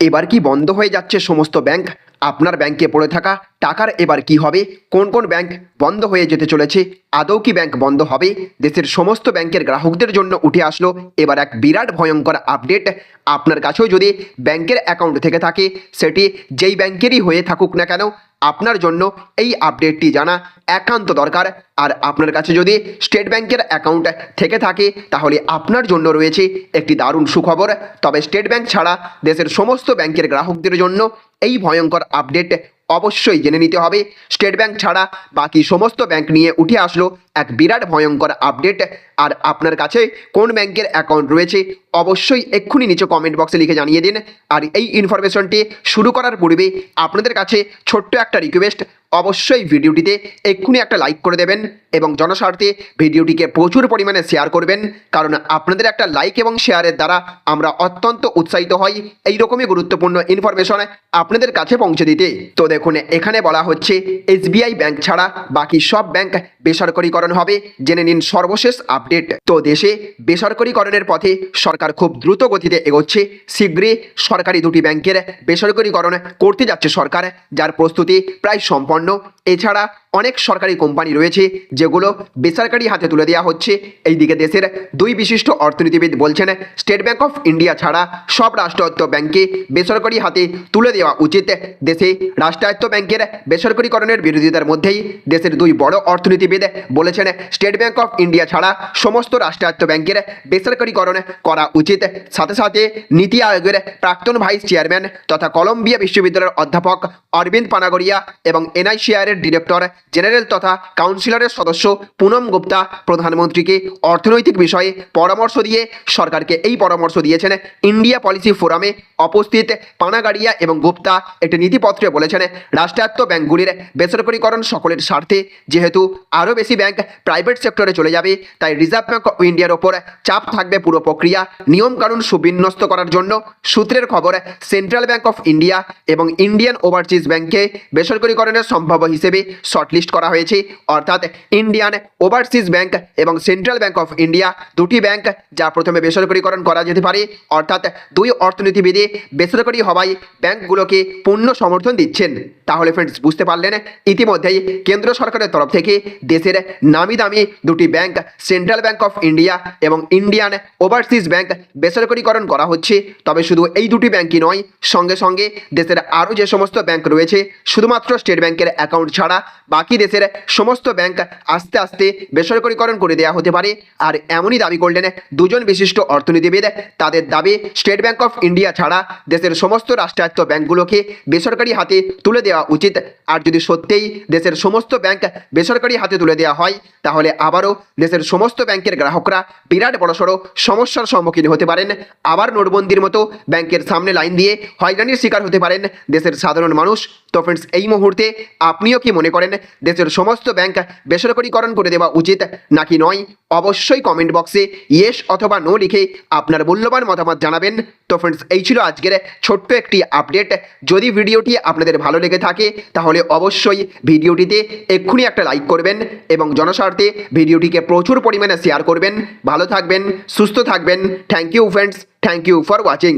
এবার কি বন্ধ হয়ে যাচ্ছে সমস্ত ব্যাংক? আপনার ব্যাংকে পড়ে থাকা টাকার এবার কি হবে? কোন কোন ব্যাংক বন্ধ হয়ে যেতে চলেছে? আদৌ কি ব্যাংক বন্ধ হবে? দেশের সমস্ত ব্যাংকের গ্রাহকদের জন্য উঠে আসলো এবার এক বিরাট ভয়ঙ্কর আপডেট। আপনার কাছেও যদি ব্যাংকের অ্যাকাউন্ট থেকে থাকে, সেটি যেই ব্যাংকেরই হয়ে থাকুক না কেন, আপনার জন্য এই আপডেটটি জানা একান্ত দরকার। আর আপনার কাছে যদি স্টেট ব্যাংকের অ্যাকাউন্ট থেকে থাকে, তাহলে আপনার জন্য রয়েছে একটি দারুণ সুখবর। তবে স্টেট ব্যাংক ছাড়া দেশের সমস্ত ব্যাংকের গ্রাহকদের জন্য এই ভয়ঙ্কর আপডেট অবশ্যই জেনে নিতে হবে। স্টেট ব্যাংক ছাড়া বাকি সমস্ত ব্যাংক নিয়ে উঠে আসলো এক বিরাট ভয়ঙ্কর আপডেট আর আপনার কাছে কোন ব্যাংকের অ্যাকাউন্ট রয়েছে, অবশ্যই এক্ষুনি নিচে কমেন্ট বক্সে লিখে জানিয়ে দিন। আর এই ইনফরমেশনটি শুরু করার পূর্বে আপনাদের কাছে ছোট্ট একটা রিকোয়েস্ট অবশ্যই ভিডিওটিতে এক্ষুনি একটা লাইক করে দেবেন এবং জনস্বার্থে ভিডিওটিকে প্রচুর পরিমাণে শেয়ার করবেন। কারণ আপনাদের একটা লাইক এবং শেয়ারের দ্বারা আমরা অত্যন্ত উৎসাহিত হই। এই রকমই গুরুত্বপূর্ণ ইনফরমেশন আপনাদের কাছে পৌঁছে দিতে। তো দেখুন, এখানে বলা হচ্ছে এসবিআই ব্যাংক ছাড়া বাকি সব ব্যাংক বেসরকারীকরণ হবে। জেনে নিন সর্বশেষ আপডেট তো দেশে বেসরকারীকরণের পথে সরকার খুব দ্রুত গতিতে এগোচ্ছে। শীঘ্রই সরকারি দুটি ব্যাংকের বেসরকারীকরণ করতে যাচ্ছে সরকার, যার প্রস্তুতি প্রায় সম্পন্ন। এছাড়া অনেক সরকারি কোম্পানি রয়েছে যেগুলো বেসরকারি হাতে তুলে দেওয়া হচ্ছে। এইদিকে দেশের দুই বিশিষ্ট অর্থনীতিবিদ বলছেন, স্টেট ব্যাংক অফ ইন্ডিয়া ছাড়া সব রাষ্ট্রায়ত্ত ব্যাংকে বেসরকারি হাতে তুলে দেওয়া উচিত। দেশে রাষ্ট্রায়ত্ত ব্যাংকের বেসরকারীকরণের বিরোধিতার মধ্যেই দেশের দুই বড় অর্থনীতিবিদ বলেছেন, স্টেট ব্যাংক অফ ইন্ডিয়া ছাড়া সমস্ত রাষ্ট্রায়ত্ত ব্যাংকের বেসরকারীকরণ করা উচিত। সাথে সাথে নীতি আয়োগের প্রাক্তন ভাইস চেয়ারম্যান তথা কলম্বিয়া বিশ্ববিদ্যালয়ের অধ্যাপক অরবিন্দ পানাগরিয়া এবং এনআইসিআর এর ডিরেক্টর জেনারেল তথা কাউন্সিলরের সদস্য পুনম গুপ্তা প্রধানমন্ত্রীকে অর্থনৈতিক বিষয়ে পরামর্শ দিয়ে সরকারকে এই পরামর্শ দিয়েছেন। ইন্ডিয়া পলিসি ফোরামে উপস্থিত পানাগাড়িয়া এবং গুপ্তা একটি নীতিপত্রে বলেছেন, রাষ্ট্রায়ত্ত ব্যাংকগুলির বেসরকারীকরণ সকলের স্বার্থে, যেহেতু আরও বেশি ব্যাংক প্রাইভেট সেক্টরে চলে যাবে, তাই রিজার্ভ ব্যাংক অফ ইন্ডিয়ার ওপর চাপ থাকবে পুরো প্রক্রিয়া, নিয়মকানুন সুবিন্যস্ত করার জন্য, সূত্রের খবর সেন্ট্রাল ব্যাংক অফ ইন্ডিয়া এবং ইন্ডিয়ান ওভারসিজ ব্যাংকে বেসরকারীকরণের সম্ভাব্য হিসেবে শর্টলিস্ট করা হয়েছে। অর্থাৎ ইন্ডিয়ান ওভারসিজ ব্যাংক এবং সেন্ট্রাল ব্যাংক অফ ইন্ডিয়া দুটি ব্যাংক যা প্রথমে বেসরকারীকরণ করা যেতে পারে। অর্থাৎ দুই অর্থনীতিবিদে বেসরকারি হওয়ায় ব্যাংকগুলোকে পূর্ণ সমর্থন দিচ্ছেন। তাহলে ফ্রেন্ডস বুঝতে পারলেন? ইতিমধ্যেই কেন্দ্র সরকারের তরফ থেকে দেশের নামি দামি দুটি bank Central Bank of India এবং ইন্ডিয়ান ওভারসিজ ব্যাংক বেসরকারীকরণ করা হচ্ছে। তবে শুধু এই দুটি ব্যাংকই নয়, সঙ্গে সঙ্গে দেশের আরও যে সমস্ত ব্যাংক রয়েছে, শুধুমাত্র স্টেট ব্যাংকের অ্যাকাউন্ট ছাড়া বাকি দেশের সমস্ত ব্যাংক আস্তে আস্তে বেসরকারীকরণ করে দেওয়া হতে পারে। আর এমনই দাবি করলেন দুজন বিশিষ্ট অর্থনীতিবিদ। তাদের দাবি, স্টেট ব্যাংক অফ ইন্ডিয়া ছাড়া দেশের সমস্ত রাষ্ট্রায়ত্ত ব্যাংকগুলোকে বেসরকারি হাতে তুলে দেওয়া উচিত। আর যদি সত্যিই দেশের সমস্ত ব্যাংক বেসরকারি হাতে তুলে দেওয়া হয়, তাহলে আবারও দেশের সমস্ত ব্যাংকের গ্রাহকরা বিরাট বড়সড় সমস্যার সম্মুখীন হতে পারেন। আবার নোটবন্দির মতো ব্যাংকের সামনে লাইন দিয়ে হয়রানির শিকার হতে পারেন দেশের সাধারণ মানুষ। তো ফ্রেন্ডস এই মুহূর্তে আপনিও কি মনে করেন, দেশের সমস্ত ব্যাংক বেসরকারীকরণ করে দেওয়া উচিত নাকি নয়? অবশ্যই কমেন্ট বক্সে ইয়েস অথবা নো লিখে আপনার মূল্যবান মতামত জানাবেন। তো ফ্রেন্ডস এই ছিল আজকের ছোট্ট একটি আপডেট যদি ভিডিওটি আপনাদের ভালো লেগে থাকে, তাহলে অবশ্যই ভিডিওটিতে এক্ষুনি একটা লাইক করবেন এবং জনস্বার্থে ভিডিওটিকে প্রচুর পরিমাণে শেয়ার করবেন। ভালো থাকবেন, সুস্থ থাকবেন। Thank you friends thank you for watching